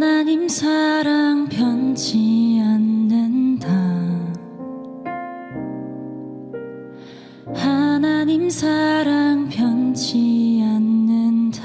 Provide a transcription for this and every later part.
하나님 사랑 변치 않는다. 하나님 사랑 변치 않는다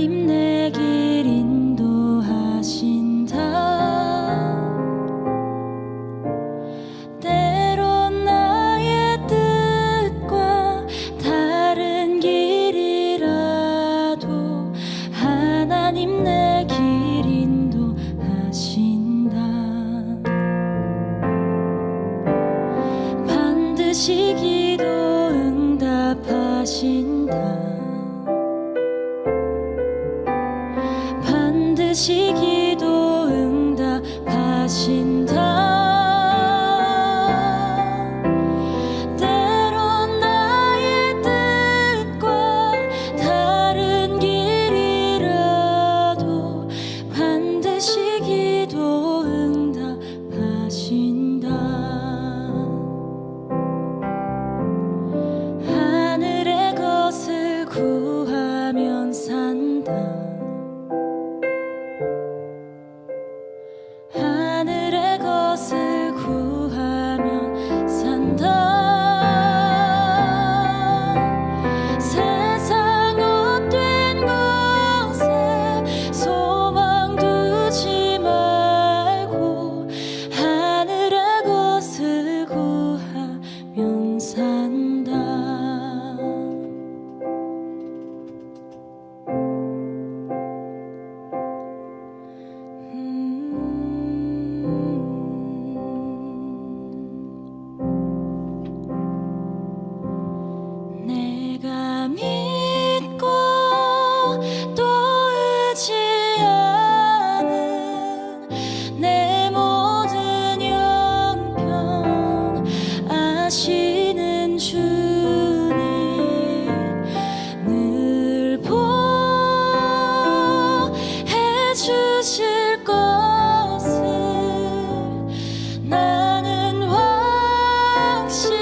하나님 내 길 인도하신다 때론 나의 뜻과 다른 길이라도 하나님 내 길 인도하신다 반드시 기도 응답하신 시기 하시는 주님 늘 보해 주실 것을 나는 확신